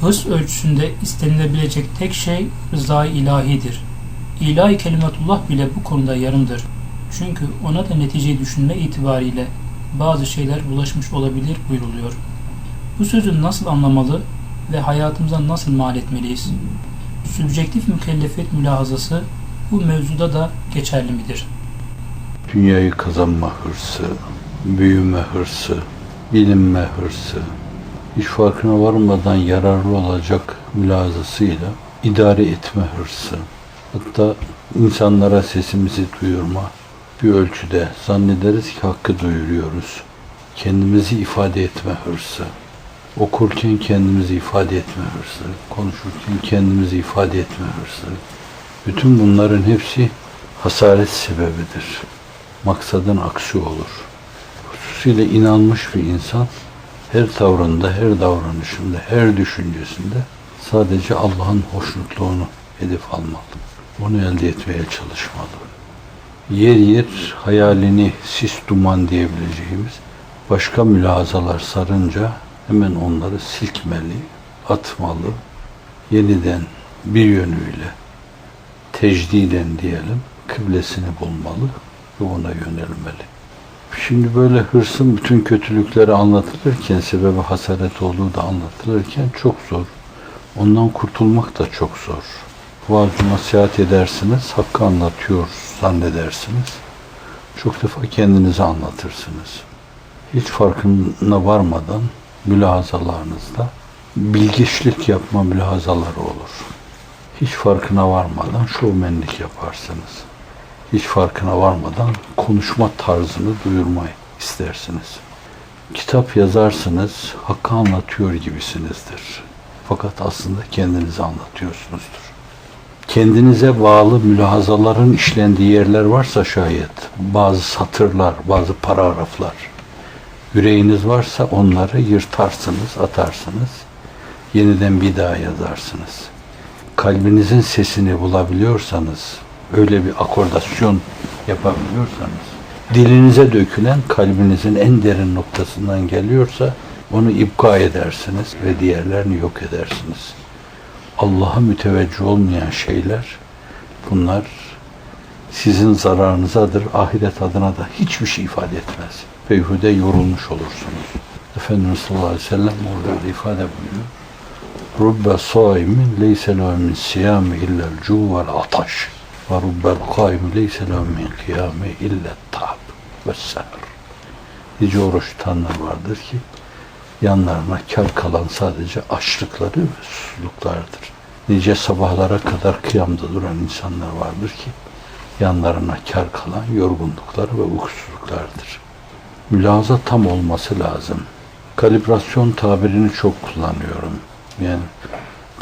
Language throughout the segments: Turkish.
Hırs ölçüsünde istenilebilecek tek şey rızayı ilahidir. İlahi kelimetullah bile bu konuda yarımdır. Çünkü ona da neticeyi düşünme itibariyle bazı şeyler bulaşmış olabilir buyruluyor. Bu sözü nasıl anlamalı ve hayatımıza nasıl mal etmeliyiz? Sübjektif mükellefiyet mülahazası bu mevzuda da geçerli midir? Dünyayı kazanma hırsı, büyüme hırsı, bilinme hırsı, hiç farkına varmadan yararlı olacak mülazasıyla idare etme hırsı, hatta insanlara sesimizi duyurma bir ölçüde zannederiz ki hakkı duyuruyoruz. Kendimizi ifade etme hırsı, okurken kendimizi ifade etme hırsı, konuşurken kendimizi ifade etme hırsı. Bütün bunların hepsi hasaret sebebidir. Maksadın aksi olur. Hususuyla inanmış bir insan her tavrında, her davranışında, her düşüncesinde sadece Allah'ın hoşnutluğunu hedef almalı. Onu elde etmeye çalışmalı. Yer yer hayalini sis duman diyebileceğimiz başka mülazalar sarınca hemen onları silkmeli, atmalı, yeniden bir yönüyle tecdiden diyelim kıblesini bulmalı ve ona yönelmeli. Şimdi böyle hırsın bütün kötülükleri anlatılırken, sebebi hasaret olduğu da anlatılırken çok zor. Ondan kurtulmak da çok zor. Vaaz nasihat edersiniz, hakkı anlatıyor zannedersiniz. Çok defa kendinize anlatırsınız. Hiç farkına varmadan mülahazalarınızda bilgiçlik yapma mülahazaları olur. Hiç farkına varmadan şovmenlik yaparsınız. Hiç farkına varmadan konuşma tarzını duyurmayı istersiniz. Kitap yazarsınız, hakkı anlatıyor gibisinizdir. Fakat aslında kendinizi anlatıyorsunuzdur. Kendinize bağlı mülahazaların işlendiği yerler varsa şayet, bazı satırlar, bazı paragraflar, yüreğiniz varsa onları yırtarsınız, atarsınız, yeniden bir daha yazarsınız. Kalbinizin sesini bulabiliyorsanız, öyle bir akordasyon yapabiliyorsanız, dilinize dökülen kalbinizin en derin noktasından geliyorsa onu ipka edersiniz ve diğerlerini yok edersiniz. Allah'a müteveccih olmayan şeyler bunlar sizin zararınızadır. Ahiret adına da hiçbir şey ifade etmez. Beyhude yorulmuş olursunuz. Efendimiz sallallahu aleyhi ve sellem orada da ifade buyuruyor. Rubbe saimin leyse min siyami illel cu vel ataş. Kaimi leyse lehu min kıyami illet tab ve seher. Nice oruç tutanlar vardır ki yanlarına kar kalan sadece açlıkları ve susuzluklardır. Nice sabahlara kadar kıyamda duran insanlar vardır ki yanlarına kar kalan yorgunlukları ve uykusuzluklardır. Mülaza tam olması lazım. Kalibrasyon tabirini çok kullanıyorum. Yani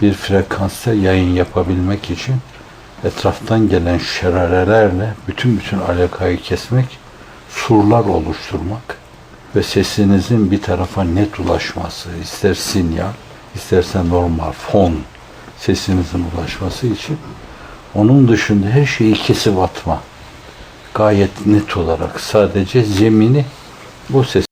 bir frekansta yayın yapabilmek için etraftan gelen şerarelerle bütün bütün alakayı kesmek, surlar oluşturmak ve sesinizin bir tarafa net ulaşması, ister sinyal, isterse normal fon sesinizin ulaşması için onun dışında her şeyi kesip atma. Gayet net olarak sadece zemini bu ses